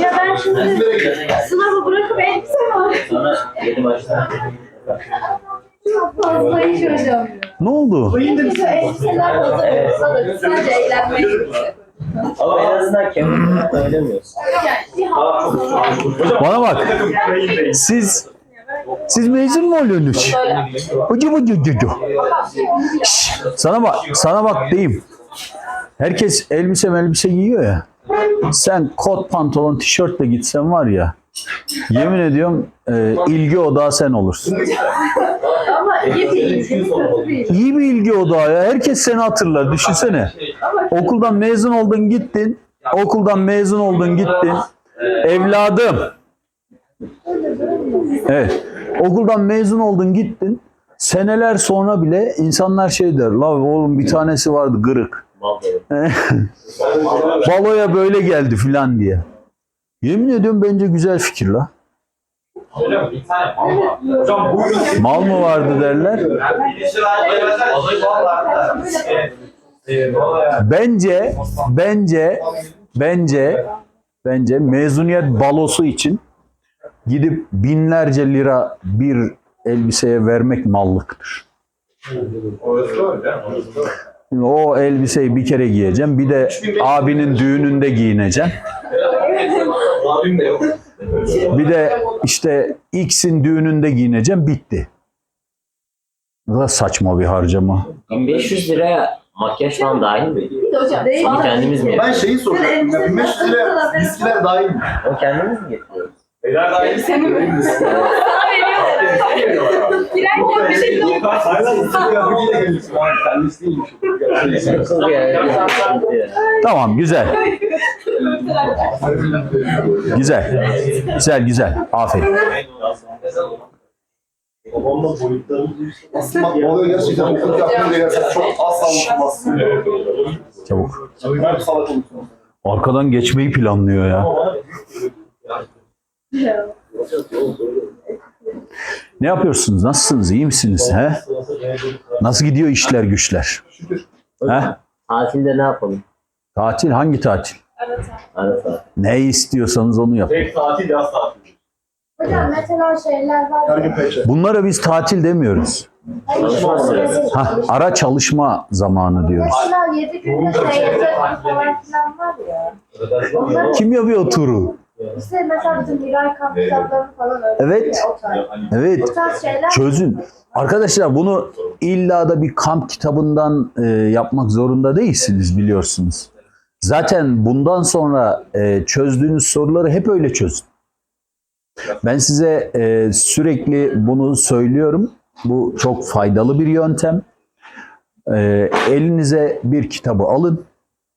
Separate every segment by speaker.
Speaker 1: Ya ben şimdi sınavı bırakıp elbise var.
Speaker 2: Sonra yedi başta.
Speaker 1: Çok fazla iş hocam.
Speaker 3: Ne oldu?
Speaker 1: Elbiseler hazır. Sadece, için.
Speaker 2: Ama en azından kendini oynamıyorsun.
Speaker 3: Bana bak. Siz siz mezun mu oluyorsunuz? Ucu ucu. Şşş, Sana bak, sana bak diyeyim. Herkes elbise elbise giyiyor ya. Sen kot pantolon tişörtle gitsen var ya. Yemin ediyorum e, ilgi odağı sen olursun.
Speaker 1: Ama iyi bir ilgi.
Speaker 3: İyi bir ilgi odağı ya. Herkes seni hatırlar. Düşünsene. Okuldan mezun oldun gittin. Okuldan mezun oldun gittin. Evladım. Evet. Okuldan mezun oldun gittin. Seneler sonra bile insanlar şey der. La oğlum bir tanesi vardı gırık. Baloya böyle geldi filan diye. Yemin ediyorum bence güzel fikir la.
Speaker 4: Hocam bir tane mal var. Hocam buyurun.
Speaker 3: Mal mı vardı derler. Bence, bence, bence, bence mezuniyet balosu için gidip binlerce lira bir elbiseye vermek mallıktır. Şimdi o elbiseyi bir kere giyeceğim. Bir de abinin düğününde giyineceğim.
Speaker 4: Abim de yok.
Speaker 3: Bir de işte X'in düğününde giyineceğim. Bitti. Ne kadar saçma bir harcama.
Speaker 2: 1500 liraya makyaj falan dahil mi?
Speaker 1: Hocam değil
Speaker 2: kendimiz mi
Speaker 5: Ben
Speaker 2: yapıyoruz?
Speaker 5: şeyi soracaktım ya. 1500 lira viskiler dahil mi?
Speaker 2: O kendimiz mi getiriyoruz?
Speaker 4: Beyler.
Speaker 1: Seni mi? Sana veriyorlar. Girerken
Speaker 3: Tamam güzel. Güzel. Güzel güzel. Aferin.
Speaker 5: Çok.
Speaker 3: Çabuk. Arkadan geçmeyi planlıyor ya. Ne yapıyorsunuz? Nasılsınız? İyi misiniz? He? Nasıl gidiyor işler güçler? He?
Speaker 2: Tatilde ne yapalım?
Speaker 3: Tatil hangi tatil?
Speaker 2: Ara saat.
Speaker 3: Ne istiyorsanız onu yapın.
Speaker 4: Tek tatil yaz tatil.
Speaker 1: Hocam mesela şeyler var.
Speaker 3: Bunlara biz tatil demiyoruz.
Speaker 2: Çalışma sırası.
Speaker 3: Ha, ara çalışma zamanı diyoruz.
Speaker 1: Mesela 7 günde seyirci falan filan var ya.
Speaker 3: Kim yapıyor o turu?
Speaker 1: İşte mesela bizim Miray Kamp kitaplarını falan öğretiyor.
Speaker 3: Evet.
Speaker 1: O tarz.
Speaker 3: Evet.
Speaker 1: O tarz şeyler
Speaker 3: Çözün. Arkadaşlar bunu illa da bir kamp kitabından e, yapmak zorunda değilsiniz biliyorsunuz. Zaten bundan sonra e, çözdüğünüz soruları hep öyle çözün. Ben size e, sürekli bunu söylüyorum. Bu çok faydalı bir yöntem. E, elinize bir kitabı alın.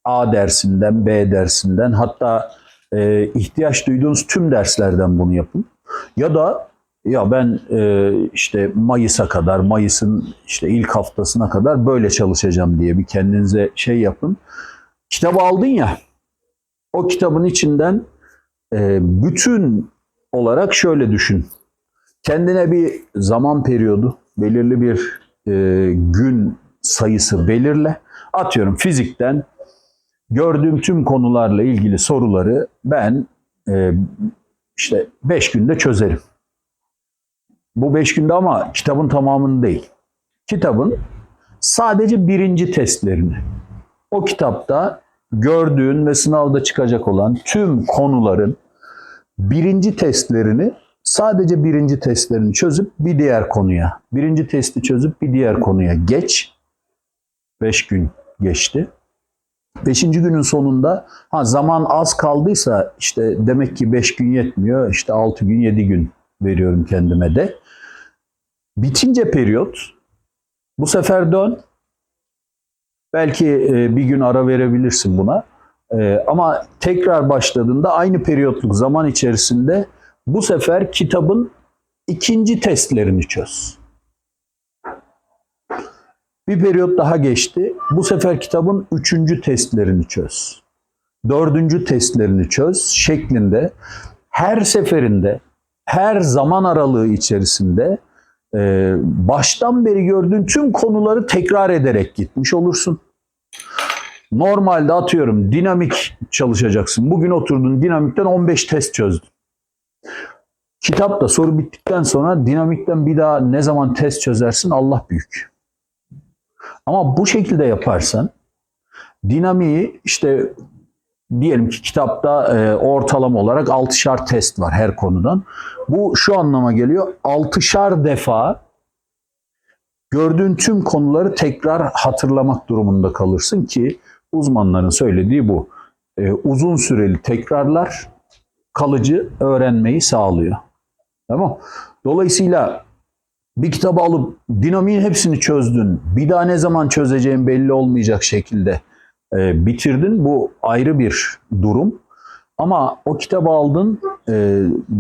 Speaker 3: A dersinden, B dersinden hatta e, ihtiyaç duyduğunuz tüm derslerden bunu yapın. Ya da ya ben e, işte Mayıs'a kadar, Mayıs'ın işte ilk haftasına kadar böyle çalışacağım diye bir kendinize şey yapın. Kitabı aldın ya, o kitabın içinden e, bütün olarak şöyle düşün. Kendine bir zaman periyodu, belirli bir e, gün sayısı belirle. Atıyorum fizikten gördüğüm tüm konularla ilgili soruları ben e, işte 5 günde çözerim. Bu 5 günde ama kitabın tamamını değil. Kitabın sadece birinci testlerini. O kitapta gördüğün ve sınavda çıkacak olan tüm konuların birinci testlerini sadece birinci testlerini çözüp bir diğer konuya, birinci testi çözüp bir diğer konuya geç. 5 gün geçti. Beşinci günün sonunda ha zaman az kaldıysa işte demek ki beş gün yetmiyor. işte altı gün yedi gün veriyorum kendime de. Bitince periyot bu sefer dön. Belki e, bir gün ara verebilirsin buna. E, ama tekrar başladığında aynı periyotluk zaman içerisinde bu sefer kitabın ikinci testlerini çöz. Bir periyot daha geçti. Bu sefer kitabın üçüncü testlerini çöz. Dördüncü testlerini çöz şeklinde her seferinde, her zaman aralığı içerisinde e, baştan beri gördüğün tüm konuları tekrar ederek gitmiş olursun. Normalde atıyorum dinamik çalışacaksın. Bugün oturdun dinamikten 15 test çözdün. Kitapta soru bittikten sonra dinamikten bir daha ne zaman test çözersin Allah büyük. Ama bu şekilde yaparsan dinamiği işte diyelim ki kitapta e, ortalama olarak 6'şar test var her konudan. Bu şu anlama geliyor. 6'şar defa gördüğün tüm konuları tekrar hatırlamak durumunda kalırsın ki uzmanların söylediği bu. E, uzun süreli tekrarlar kalıcı öğrenmeyi sağlıyor. Tamam. Dolayısıyla bir kitabı alıp dinamiğin hepsini çözdün. Bir daha ne zaman çözeceğin belli olmayacak şekilde e, bitirdin. Bu ayrı bir durum. Ama o kitabı aldın e,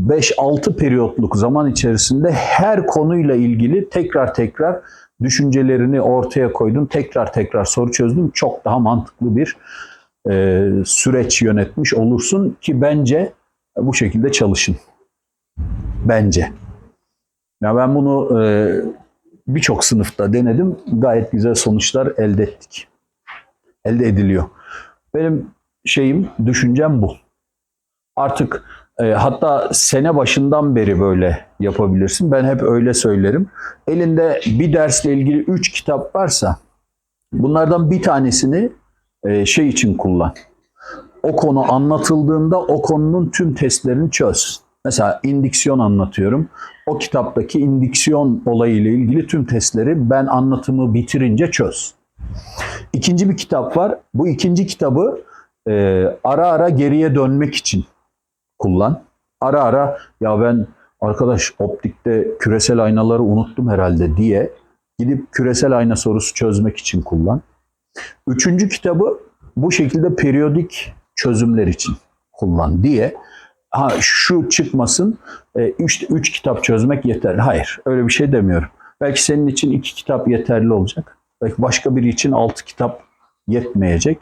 Speaker 3: 5-6 periyotluk zaman içerisinde her konuyla ilgili tekrar tekrar düşüncelerini ortaya koydun. Tekrar tekrar soru çözdün. Çok daha mantıklı bir e, süreç yönetmiş olursun ki bence bu şekilde çalışın. Bence. Ya ben bunu e, birçok sınıfta denedim. Gayet güzel sonuçlar elde ettik. Elde ediliyor. Benim şeyim, düşüncem bu. Artık e, hatta sene başından beri böyle yapabilirsin. Ben hep öyle söylerim. Elinde bir dersle ilgili üç kitap varsa bunlardan bir tanesini e, şey için kullan. O konu anlatıldığında o konunun tüm testlerini çöz. Mesela indiksiyon anlatıyorum. O kitaptaki indiksiyon olayıyla ilgili tüm testleri ben anlatımı bitirince çöz. İkinci bir kitap var. Bu ikinci kitabı e, ara ara geriye dönmek için kullan. Ara ara ya ben arkadaş optikte küresel aynaları unuttum herhalde diye gidip küresel ayna sorusu çözmek için kullan. Üçüncü kitabı bu şekilde periyodik çözümler için kullan diye. Ha şu çıkmasın, e, işte üç kitap çözmek yeterli. Hayır, öyle bir şey demiyorum. Belki senin için iki kitap yeterli olacak. Belki başka biri için altı kitap yetmeyecek.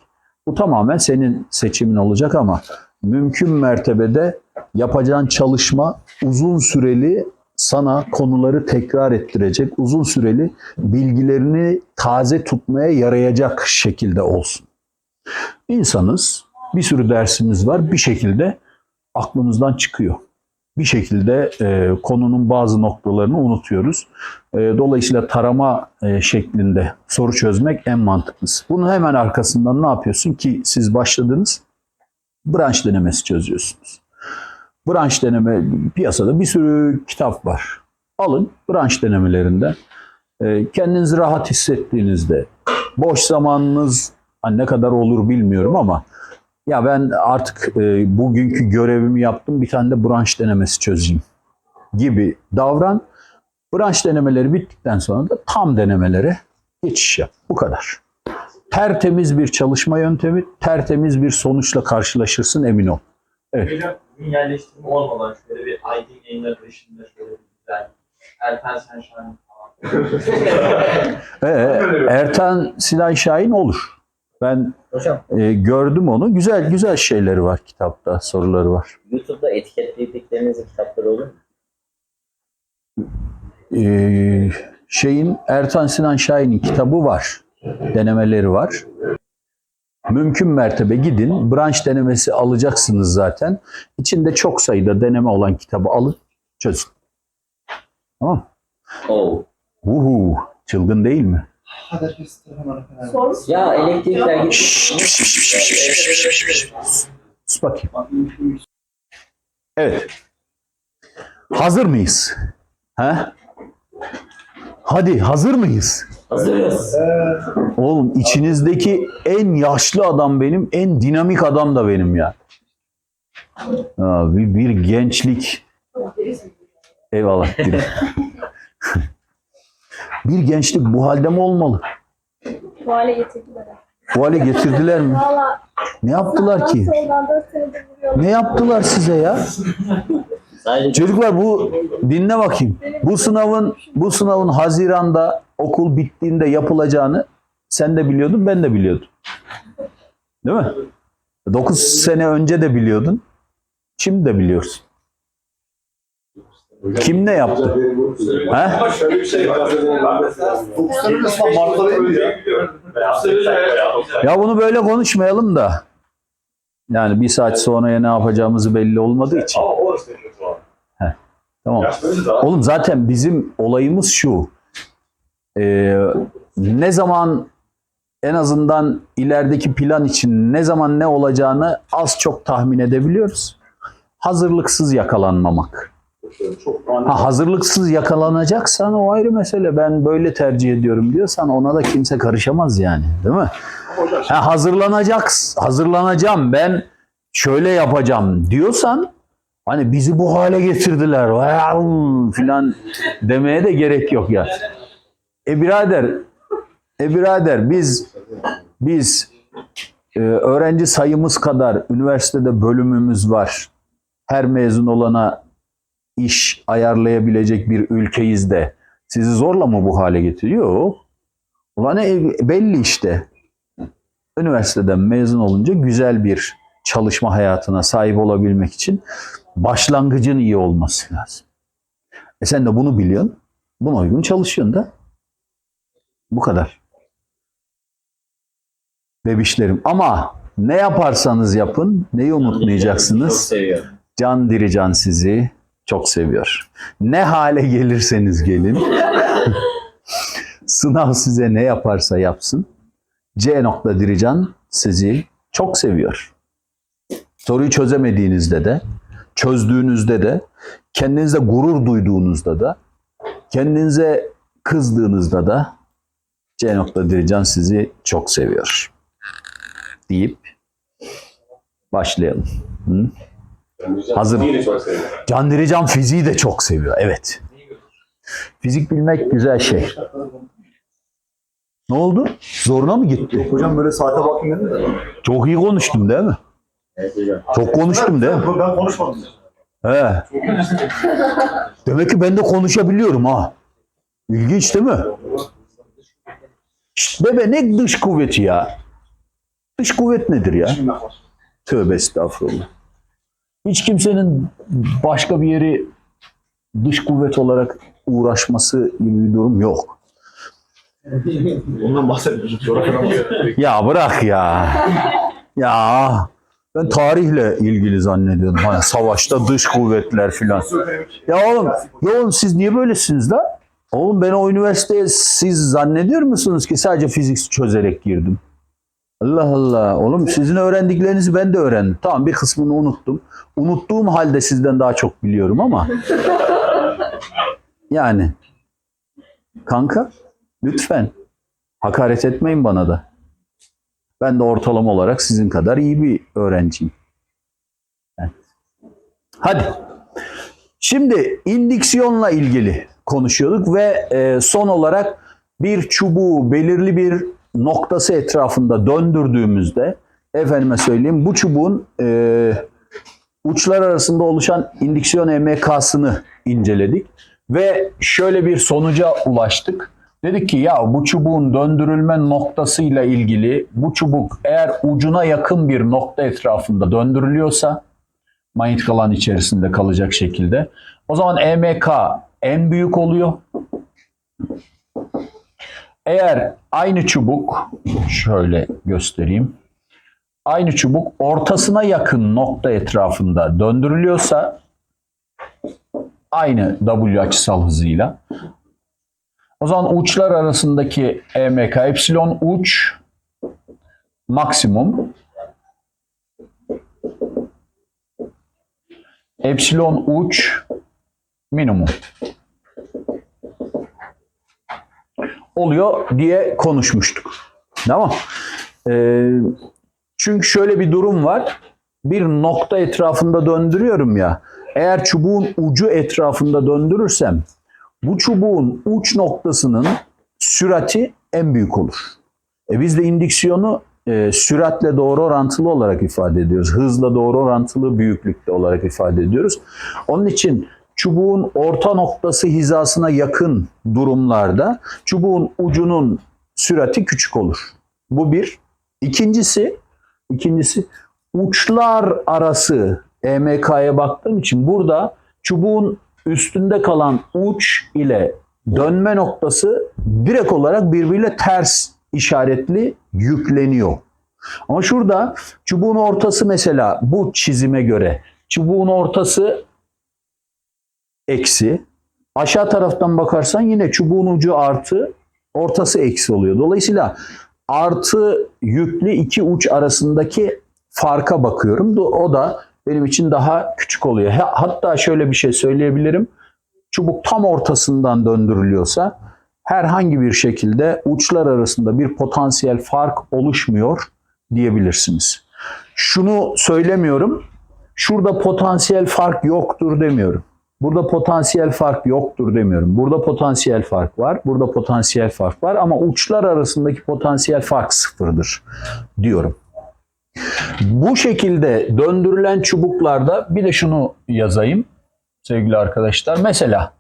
Speaker 3: Bu tamamen senin seçimin olacak ama mümkün mertebede yapacağın çalışma uzun süreli sana konuları tekrar ettirecek, uzun süreli bilgilerini taze tutmaya yarayacak şekilde olsun. İnsanız, bir sürü dersimiz var, bir şekilde aklımızdan çıkıyor. Bir şekilde e, konunun bazı noktalarını unutuyoruz. E, dolayısıyla tarama e, şeklinde soru çözmek en mantıklısı. Bunun hemen arkasından ne yapıyorsun ki siz başladınız? Branş denemesi çözüyorsunuz. Branş deneme piyasada bir sürü kitap var. Alın branş denemelerinden. E, kendinizi rahat hissettiğinizde, boş zamanınız ne kadar olur bilmiyorum ama ya ben artık e, bugünkü görevimi yaptım bir tane de branş denemesi çözeyim gibi davran. Branş denemeleri bittikten sonra da tam denemelere geçiş yap. Bu kadar. Tertemiz bir çalışma yöntemi, tertemiz bir sonuçla karşılaşırsın emin ol. Evet.
Speaker 4: Hocam ürün yerleştirme olmadan şöyle bir ID yayınları dışında şöyle bir güzel Erten Senşahin falan.
Speaker 3: Ee, Ertan Sinan Şahin olur. Ben
Speaker 2: Hocam
Speaker 3: e, gördüm onu. Güzel güzel şeyleri var kitapta, soruları var.
Speaker 2: YouTube'da etiketledikleriniz kitapları olur mu?
Speaker 3: Ee, şeyin Ertan Sinan Şahin'in kitabı var. Denemeleri var. Mümkün mertebe gidin. Branş denemesi alacaksınız zaten. İçinde çok sayıda deneme olan kitabı alın, çözün. Tamam?
Speaker 2: Oo.
Speaker 3: Uhu, çılgın değil mi?
Speaker 5: Hadi herkes
Speaker 2: Ya elektrikler gitti.
Speaker 3: Sus bakayım. Evet. Hazır mıyız? He? Hadi hazır mıyız?
Speaker 2: Hazırız.
Speaker 3: Oğlum içinizdeki en yaşlı adam benim, en dinamik adam da benim ya. Abi bir gençlik. Eyvallah. Bir, gençlik bu halde mi olmalı?
Speaker 1: bu hale getirdiler.
Speaker 3: Bu hale getirdiler mi?
Speaker 1: Valla
Speaker 3: Ne yaptılar ki?
Speaker 1: nasıl ondan 4 senedir vuruyorlar.
Speaker 3: Ne yaptılar size ya? Çocuklar bu dinle bakayım. Bu sınavın bu sınavın Haziran'da okul bittiğinde yapılacağını sen de biliyordun, ben de biliyordum. Değil mi? 9 sene önce de biliyordun. Şimdi de biliyorsun. Kim ne yaptı?
Speaker 5: Şöyle bir şey var. Ya?
Speaker 3: Bunu böyle konuşmayalım da. Yani bir saat sonraya ne yapacağımızı belli olmadığı için.
Speaker 4: O.
Speaker 3: Tamam. Oğlum zaten bizim olayımız şu. Ee, ne zaman en azından ilerideki plan için ne zaman ne olacağını az çok tahmin edebiliyoruz. Hazırlıksız yakalanmamak.
Speaker 5: Çok
Speaker 3: Ha, hazırlıksız yakalanacaksan o ayrı mesele. Ben böyle tercih ediyorum diyorsan ona da kimse karışamaz yani. Değil mi? Ha, hazırlanacaksın, hazırlanacağım ben şöyle yapacağım diyorsan hani bizi bu hale getirdiler filan demeye de gerek yok ya. E birader, e birader biz biz e, öğrenci sayımız kadar üniversitede bölümümüz var. Her mezun olana iş ayarlayabilecek bir ülkeyiz de sizi zorla mı bu hale getiriyor? Ulan e, belli işte. Üniversiteden mezun olunca güzel bir çalışma hayatına sahip olabilmek için başlangıcın iyi olması lazım. E sen de bunu biliyorsun. Buna uygun çalışıyorsun da. Bu kadar. Bebişlerim. Ama ne yaparsanız yapın, neyi unutmayacaksınız? Can Dirican sizi çok seviyor. Ne hale gelirseniz gelin. Sınav size ne yaparsa yapsın. C. nokta Dirican sizi çok seviyor. Soruyu çözemediğinizde de, çözdüğünüzde de, kendinize gurur duyduğunuzda da, kendinize kızdığınızda da C. nokta Dirican sizi çok seviyor. Deyip başlayalım. Hı? Hazır. Can Dirican fiziği de çok seviyor. Evet. Fizik bilmek güzel şey. Ne oldu? Zoruna mı gitti?
Speaker 5: Hocam böyle saate bakın dedim de.
Speaker 3: Çok iyi konuştum değil mi? Çok konuştum değil mi?
Speaker 5: Ben konuşmadım.
Speaker 3: He. Demek ki ben de konuşabiliyorum ha. İlginç değil mi? Şşt bebe ne dış kuvveti ya? Dış kuvvet nedir ya? Tövbe estağfurullah. Hiç kimsenin başka bir yeri dış kuvvet olarak uğraşması gibi bir durum yok.
Speaker 5: Ondan bahsetmiyoruz. Coğrafyadan.
Speaker 3: Ya bırak ya. Ya ben tarihle ilgili zannediyorum. Hani savaşta dış kuvvetler filan. Ya oğlum, ya oğlum siz niye böylesiniz la? Oğlum ben o üniversiteye siz zannediyor musunuz ki sadece fizik çözerek girdim? Allah Allah. Oğlum sizin öğrendiklerinizi ben de öğrendim. Tamam bir kısmını unuttum. Unuttuğum halde sizden daha çok biliyorum ama. Yani. Kanka lütfen hakaret etmeyin bana da. Ben de ortalama olarak sizin kadar iyi bir öğrenciyim. Evet. Hadi. Şimdi indiksiyonla ilgili konuşuyorduk ve e, son olarak bir çubuğu belirli bir noktası etrafında döndürdüğümüzde efendime söyleyeyim bu çubuğun e, uçlar arasında oluşan indiksiyon EMK'sını inceledik ve şöyle bir sonuca ulaştık. Dedik ki ya bu çubuğun döndürülme noktasıyla ilgili bu çubuk eğer ucuna yakın bir nokta etrafında döndürülüyorsa manyetik alan içerisinde kalacak şekilde o zaman EMK en büyük oluyor. Eğer aynı çubuk şöyle göstereyim. Aynı çubuk ortasına yakın nokta etrafında döndürülüyorsa aynı W açısal hızıyla o zaman uçlar arasındaki EMK epsilon uç maksimum epsilon uç minimum oluyor diye konuşmuştuk. Tamam. Ee, çünkü şöyle bir durum var. Bir nokta etrafında döndürüyorum ya. Eğer çubuğun ucu etrafında döndürürsem bu çubuğun uç noktasının sürati en büyük olur. E biz de indiksiyonu e, süratle doğru orantılı olarak ifade ediyoruz. Hızla doğru orantılı büyüklükte olarak ifade ediyoruz. Onun için çubuğun orta noktası hizasına yakın durumlarda çubuğun ucunun sürati küçük olur. Bu bir. İkincisi, ikincisi uçlar arası EMK'ya baktığım için burada çubuğun üstünde kalan uç ile dönme noktası direkt olarak birbiriyle ters işaretli yükleniyor. Ama şurada çubuğun ortası mesela bu çizime göre çubuğun ortası eksi. Aşağı taraftan bakarsan yine çubuğun ucu artı, ortası eksi oluyor. Dolayısıyla artı yüklü iki uç arasındaki farka bakıyorum. O da benim için daha küçük oluyor. Ha- Hatta şöyle bir şey söyleyebilirim. Çubuk tam ortasından döndürülüyorsa herhangi bir şekilde uçlar arasında bir potansiyel fark oluşmuyor diyebilirsiniz. Şunu söylemiyorum. Şurada potansiyel fark yoktur demiyorum. Burada potansiyel fark yoktur demiyorum. Burada potansiyel fark var. Burada potansiyel fark var ama uçlar arasındaki potansiyel fark sıfırdır diyorum. Bu şekilde döndürülen çubuklarda bir de şunu yazayım sevgili arkadaşlar. Mesela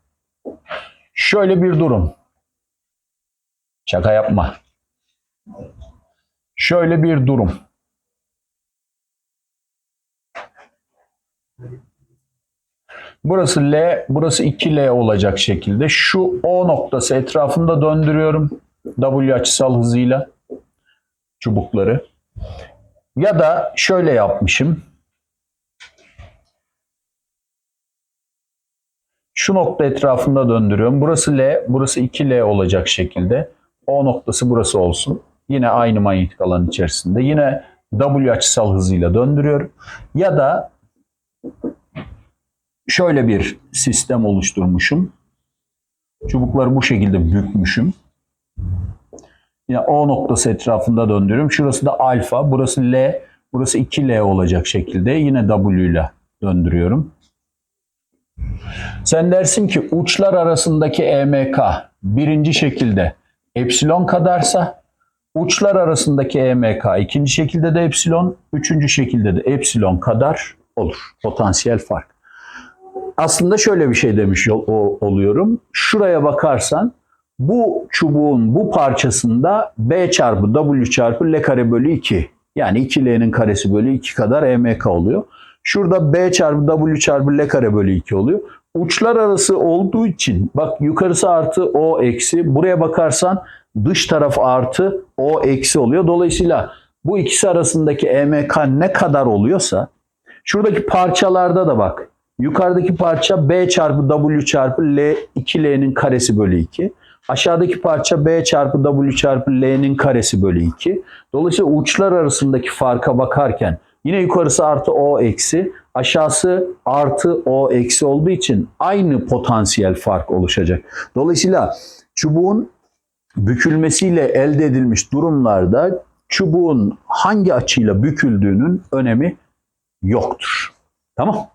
Speaker 3: şöyle bir durum. Şaka yapma. Şöyle bir durum. Burası L, burası 2L olacak şekilde. Şu O noktası etrafında döndürüyorum. W açısal hızıyla çubukları. Ya da şöyle yapmışım. Şu nokta etrafında döndürüyorum. Burası L, burası 2L olacak şekilde. O noktası burası olsun. Yine aynı manyetik alan içerisinde. Yine W açısal hızıyla döndürüyorum. Ya da şöyle bir sistem oluşturmuşum. Çubukları bu şekilde bükmüşüm. Yine O noktası etrafında döndürüyorum. Şurası da alfa, burası L, burası 2L olacak şekilde yine W ile döndürüyorum. Sen dersin ki uçlar arasındaki EMK birinci şekilde epsilon kadarsa uçlar arasındaki EMK ikinci şekilde de epsilon, üçüncü şekilde de epsilon kadar olur. Potansiyel fark. Aslında şöyle bir şey demiş oluyorum. Şuraya bakarsan bu çubuğun bu parçasında B çarpı W çarpı L kare bölü 2. Yani 2L'nin karesi bölü 2 kadar EMK oluyor. Şurada B çarpı W çarpı L kare bölü 2 oluyor. Uçlar arası olduğu için bak yukarısı artı O eksi. Buraya bakarsan dış taraf artı O eksi oluyor. Dolayısıyla bu ikisi arasındaki EMK ne kadar oluyorsa şuradaki parçalarda da bak. Yukarıdaki parça B çarpı W çarpı L 2L'nin karesi bölü 2. Aşağıdaki parça B çarpı W çarpı L'nin karesi bölü 2. Dolayısıyla uçlar arasındaki farka bakarken yine yukarısı artı O eksi, aşağısı artı O eksi olduğu için aynı potansiyel fark oluşacak. Dolayısıyla çubuğun bükülmesiyle elde edilmiş durumlarda çubuğun hangi açıyla büküldüğünün önemi yoktur. Tamam?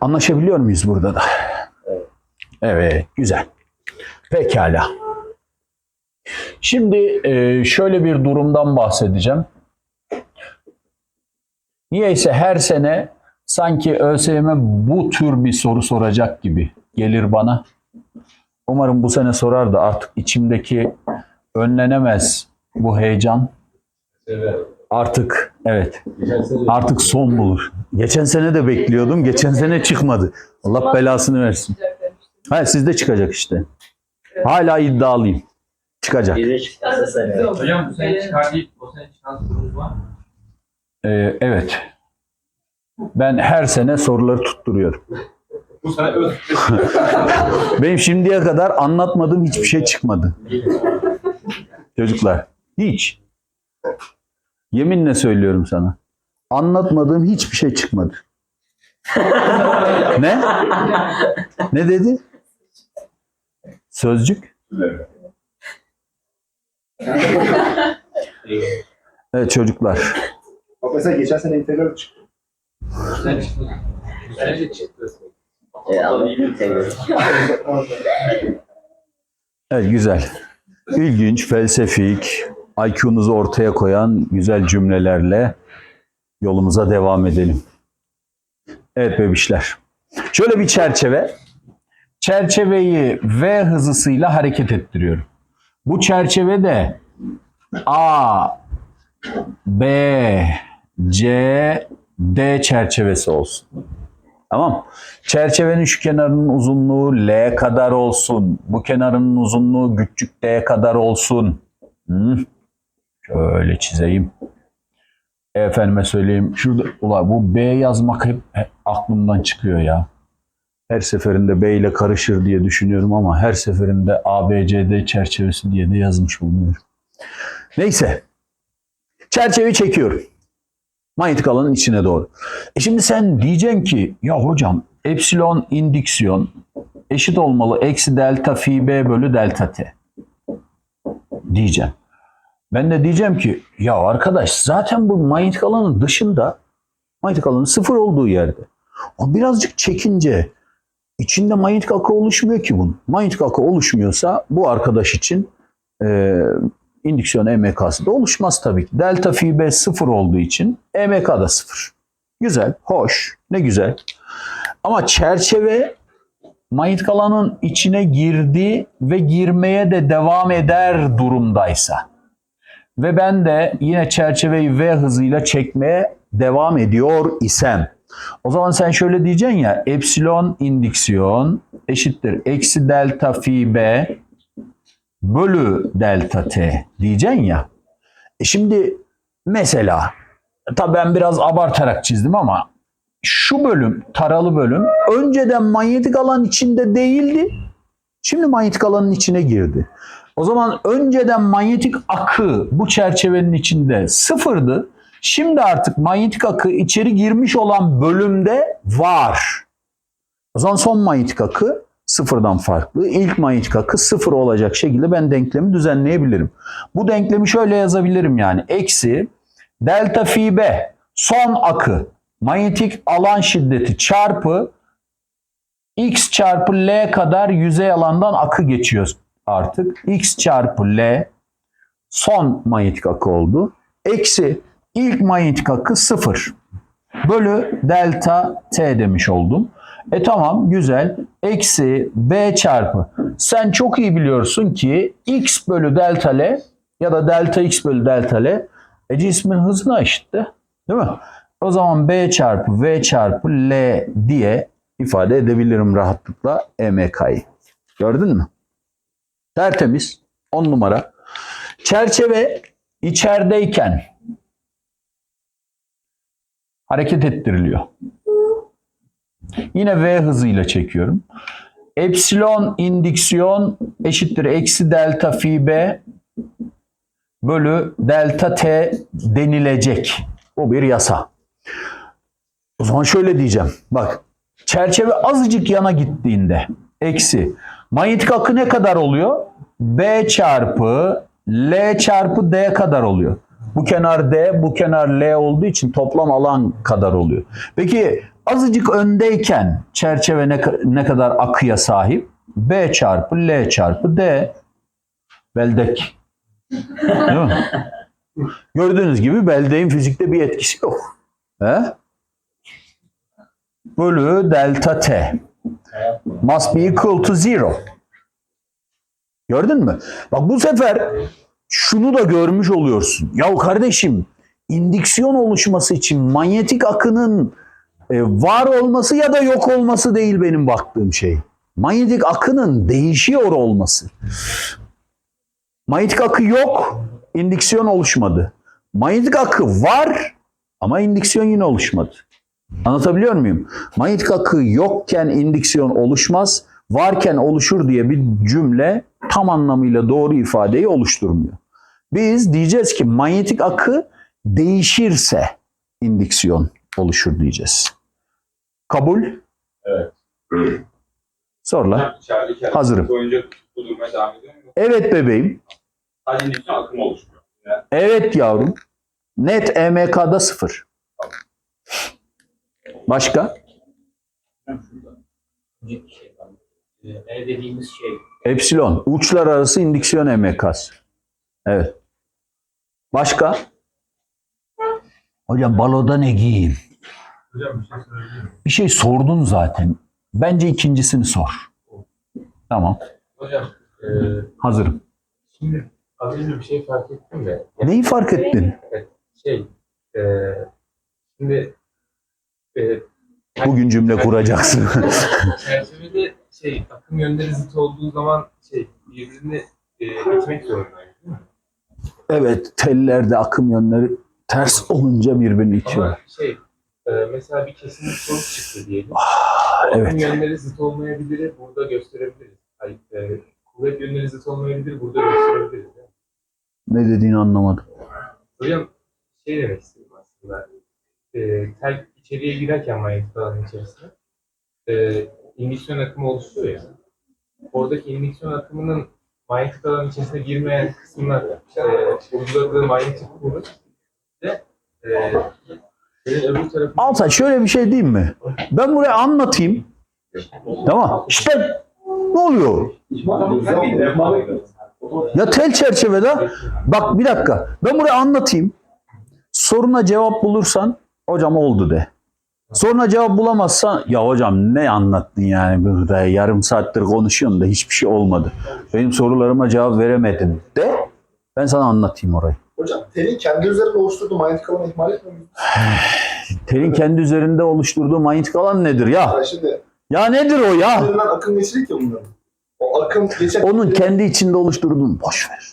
Speaker 3: Anlaşabiliyor muyuz burada da? Evet, güzel. Pekala. Şimdi e, şöyle bir durumdan bahsedeceğim. Niyeyse her sene sanki ÖSYM bu tür bir soru soracak gibi gelir bana. Umarım bu sene sorar da artık içimdeki önlenemez bu heyecan artık evet artık son bulur. Geçen sene de bekliyordum. Geçen sene çıkmadı. Allah belasını versin. Ha sizde çıkacak işte. Hala iddialıyım. Çıkacak.
Speaker 4: Hocam bu sene çıkar değil, o sene çıkan sorumuz var mı?
Speaker 3: Ee, evet. Ben her sene soruları tutturuyorum.
Speaker 4: Bu sene öz.
Speaker 3: Benim şimdiye kadar anlatmadığım hiçbir şey çıkmadı. Çocuklar. Hiç. Yeminle söylüyorum sana. Anlatmadığım hiçbir şey çıkmadı. ne? Ne dedi? Sözcük? Evet çocuklar.
Speaker 5: Bak mesela geçen sene integral çıktı.
Speaker 3: Evet güzel. İlginç, felsefik, IQ'nuzu ortaya koyan güzel cümlelerle yolumuza devam edelim. Evet bebişler. Şöyle bir çerçeve. Çerçeveyi V hızısıyla hareket ettiriyorum. Bu çerçevede A, B, C, D çerçevesi olsun. Tamam. Çerçevenin şu kenarının uzunluğu L kadar olsun. Bu kenarının uzunluğu küçük D kadar olsun. Hı. Şöyle çizeyim. Efendime söyleyeyim. Şurada ulan bu B yazmak hep, aklımdan çıkıyor ya. Her seferinde B ile karışır diye düşünüyorum ama her seferinde ABCD çerçevesi diye de yazmış bulunuyorum. Neyse. Çerçeveyi çekiyorum. Manyetik alanın içine doğru. E şimdi sen diyeceksin ki ya hocam epsilon indüksiyon eşit olmalı eksi delta fi b bölü delta t. Diyeceğim. Ben de diyeceğim ki ya arkadaş zaten bu manyetik alanın dışında manyetik alanın sıfır olduğu yerde. O birazcık çekince içinde manyetik akı oluşmuyor ki bunun. Manyetik akı oluşmuyorsa bu arkadaş için e, indüksiyon EMK'sı da oluşmaz tabii ki. Delta fi b sıfır olduğu için EMK da sıfır. Güzel, hoş, ne güzel. Ama çerçeve manyetik alanın içine girdi ve girmeye de devam eder durumdaysa ve ben de yine çerçeveyi V hızıyla çekmeye devam ediyor isem o zaman sen şöyle diyeceksin ya epsilon indüksiyon eşittir eksi delta fi b bölü delta t diyeceksin ya. E şimdi mesela tabii ben biraz abartarak çizdim ama şu bölüm taralı bölüm önceden manyetik alan içinde değildi. Şimdi manyetik alanın içine girdi. O zaman önceden manyetik akı bu çerçevenin içinde sıfırdı. Şimdi artık manyetik akı içeri girmiş olan bölümde var. O zaman son manyetik akı sıfırdan farklı. İlk manyetik akı sıfır olacak şekilde ben denklemi düzenleyebilirim. Bu denklemi şöyle yazabilirim yani. Eksi delta fi b son akı manyetik alan şiddeti çarpı x çarpı l kadar yüzey alandan akı geçiyor artık. x çarpı l son manyetik akı oldu. Eksi ilk manyetik akı sıfır. Bölü delta t demiş oldum. E tamam güzel. Eksi b çarpı. Sen çok iyi biliyorsun ki x bölü delta l ya da delta x bölü delta l e cismin hızına eşitti. Değil mi? O zaman b çarpı v çarpı l diye ifade edebilirim rahatlıkla EMK'yı. Gördün mü? Tertemiz. 10 numara. Çerçeve içerideyken hareket ettiriliyor. Yine V hızıyla çekiyorum. Epsilon indüksiyon eşittir eksi delta fi b bölü delta t denilecek. Bu bir yasa. O zaman şöyle diyeceğim. Bak çerçeve azıcık yana gittiğinde eksi manyetik akı ne kadar oluyor? B çarpı L çarpı D kadar oluyor. Bu kenar D, bu kenar L olduğu için toplam alan kadar oluyor. Peki azıcık öndeyken çerçeve ne, ne kadar akıya sahip? B çarpı L çarpı D. Beldek. Değil mi? Gördüğünüz gibi beldeğin fizikte bir etkisi yok. He? Bölü delta T. Must be equal to zero. Gördün mü? Bak bu sefer şunu da görmüş oluyorsun. Ya kardeşim indüksiyon oluşması için manyetik akının e, var olması ya da yok olması değil benim baktığım şey. Manyetik akının değişiyor olması. Manyetik akı yok, indüksiyon oluşmadı. Manyetik akı var ama indüksiyon yine oluşmadı. Anlatabiliyor muyum? Manyetik akı yokken indüksiyon oluşmaz, varken oluşur diye bir cümle tam anlamıyla doğru ifadeyi oluşturmuyor. Biz diyeceğiz ki manyetik akı değişirse indüksiyon oluşur diyeceğiz. Kabul?
Speaker 6: Evet. İçerideki
Speaker 3: Hazırım. Evet bebeğim.
Speaker 6: Sadece indüksiyon akımı oluşmuyor. Yani
Speaker 3: Evet yavrum. Net EMK'da sıfır. Başka?
Speaker 2: E dediğimiz şey
Speaker 3: Epsilon. Uçlar arası indüksiyon EMK'sı. Evet. Başka? Hocam baloda ne giyeyim?
Speaker 7: Hocam bir şey söyleyeyim. mi?
Speaker 3: Bir şey sordun zaten. Bence ikincisini sor. Tamam.
Speaker 7: Hocam e,
Speaker 3: Hazırım.
Speaker 7: şimdi az önce bir şey fark ettim de.
Speaker 3: Neyi fark ettin?
Speaker 7: şey e, şimdi e,
Speaker 3: Bugün cümle kuracaksın.
Speaker 7: Çerçevede şey akım yönleri zıt olduğu zaman şey birbirini e, itmek zorundayız değil mi?
Speaker 3: evet tellerde akım yönleri ters olunca birbirini itiyor.
Speaker 7: Ama şey e, mesela bir kesinlik sonuç çıktı diyelim.
Speaker 3: Ah,
Speaker 7: Akım
Speaker 3: evet.
Speaker 7: yönleri zıt olmayabilir, burada gösterebiliriz. Hayır, e, kuvvet yönleri zıt olmayabilir, burada gösterebiliriz. değil mi?
Speaker 3: Ne dediğini anlamadım.
Speaker 7: Hocam şey demek istedim aslında. E, tel içeriye girerken manyetik alanın içerisine e, indüksiyon akımı oluşuyor ya. Oradaki indüksiyon akımının manyetik alanın içerisine girmeyen kısımlar e, uyguladığı manyetik kuvvet ve e, tarafın
Speaker 3: Altay şöyle bir şey diyeyim mi? Ben buraya anlatayım. Tamam. İşte ne oluyor? Ya tel çerçevede bak bir dakika. Ben buraya anlatayım. Soruna cevap bulursan hocam oldu de. Soruna cevap bulamazsan ya hocam ne anlattın yani burada yarım saattir konuşuyorsun da hiçbir şey olmadı. Benim sorularıma cevap veremedin de ben sana anlatayım orayı.
Speaker 5: Hocam telin kendi üzerinde oluşturduğu manyetik alanı ihmal etmiyor?
Speaker 3: Telin kendi üzerinde oluşturduğu manyetik alan nedir ya?
Speaker 5: Yani şimdi
Speaker 3: Ya nedir o ya?
Speaker 5: üzerinden akım geçirik ya bunların. O akım geçen...
Speaker 3: Onun kendi içinde oluşturduğunu boş ver.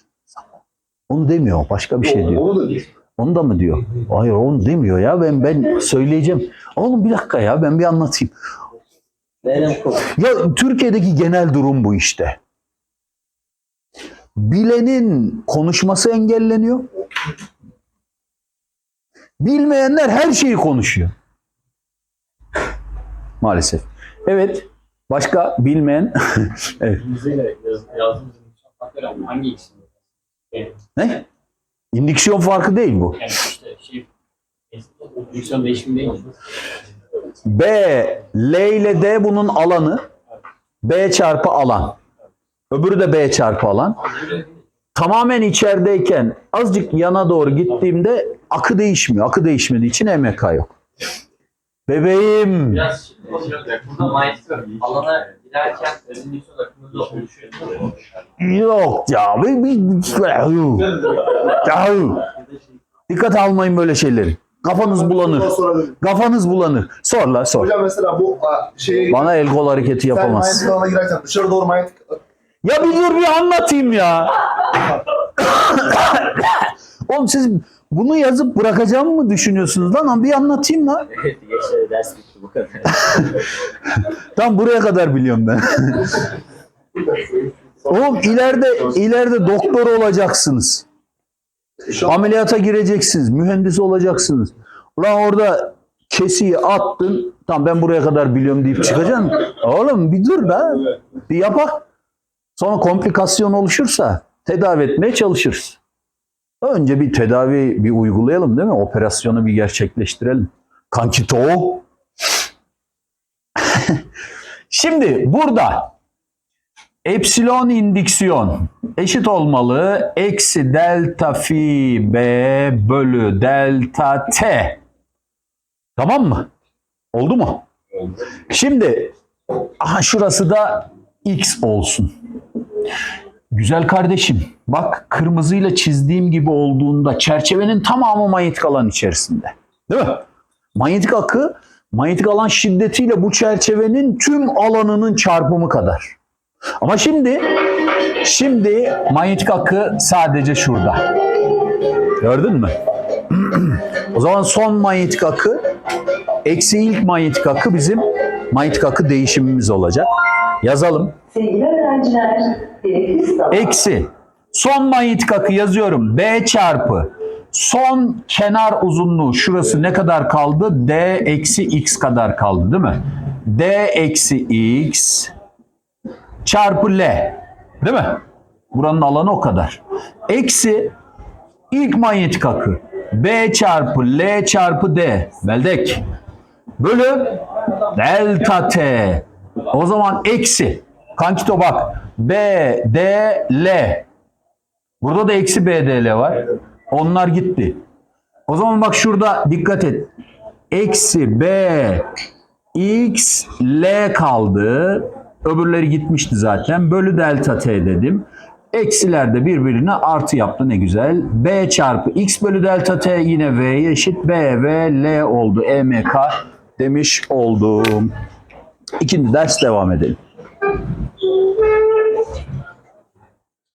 Speaker 3: Onu demiyor, başka bir şey diyor.
Speaker 5: Onu da değil.
Speaker 3: Onu da mı diyor? Hayır onu demiyor ya. Ben ben söyleyeceğim. Oğlum bir dakika ya ben bir anlatayım. Ya Türkiye'deki genel durum bu işte. Bilenin konuşması engelleniyor. Bilmeyenler her şeyi konuşuyor. Maalesef. Evet. Başka bilmeyen evet. Ne? İndüksiyon farkı değil bu.
Speaker 2: yani işte şey indüksiyon değişimi değil mi?
Speaker 3: B, L ile D bunun alanı. B çarpı alan. Öbürü de B çarpı alan. Tamamen içerideyken azıcık yana doğru gittiğimde akı değişmiyor. Akı değişmediği için EMK yok. Bebeğim.
Speaker 2: Biraz burada manyetik alana giderken oluşuyor.
Speaker 3: Yok ya. Bir, bir, Ya. Dikkat almayın böyle şeyleri. Kafanız bulanır. Kafanız bulanır. Sor la sor.
Speaker 5: Hocam mesela bu a, şeye...
Speaker 3: Bana el kol hareketi
Speaker 5: Sen
Speaker 3: yapamazsın.
Speaker 5: manyetik alana girerken dışarı doğru manyetik...
Speaker 3: Ya bir dur bir anlatayım ya. Oğlum siz bunu yazıp bırakacağım mı düşünüyorsunuz lan? Ama Bir anlatayım lan.
Speaker 2: Geçti ders bitti bu kadar.
Speaker 3: Tam buraya kadar biliyorum ben. Oğlum ileride ileride doktor olacaksınız. Ameliyata gireceksiniz. Mühendis olacaksınız. Ulan orada kesiyi attın. Tamam ben buraya kadar biliyorum deyip çıkacaksın. Oğlum bir dur da. Bir yapak. Sonra komplikasyon oluşursa tedavi etmeye çalışırız. Önce bir tedavi bir uygulayalım değil mi? Operasyonu bir gerçekleştirelim. Kankito. Şimdi burada epsilon indüksiyon eşit olmalı. Eksi delta fi b bölü delta t. Tamam mı? Oldu mu? Şimdi aha şurası da x olsun. Güzel kardeşim bak kırmızıyla çizdiğim gibi olduğunda çerçevenin tamamı manyetik alan içerisinde. Değil mi? Manyetik akı manyetik alan şiddetiyle bu çerçevenin tüm alanının çarpımı kadar. Ama şimdi şimdi manyetik akı sadece şurada. Gördün mü? o zaman son manyetik akı eksi ilk manyetik akı bizim manyetik akı değişimimiz olacak. Yazalım.
Speaker 8: Sevgili öğrenciler.
Speaker 3: Eksi. Son manyetik akı yazıyorum. B çarpı. Son kenar uzunluğu şurası ne kadar kaldı? D eksi x kadar kaldı değil mi? D eksi x çarpı L. Değil mi? Buranın alanı o kadar. Eksi ilk manyetik akı. B çarpı L çarpı D. Beldek. Bölü delta T. O zaman eksi. Kankito bak. B, D, L. Burada da eksi B, D, L var. Onlar gitti. O zaman bak şurada dikkat et. Eksi B, X, L kaldı. Öbürleri gitmişti zaten. Bölü delta T dedim. Eksiler de birbirine artı yaptı ne güzel. B çarpı X bölü delta T yine V'ye eşit. B, V, L oldu. EMK demiş oldum. İkinci ders devam edelim.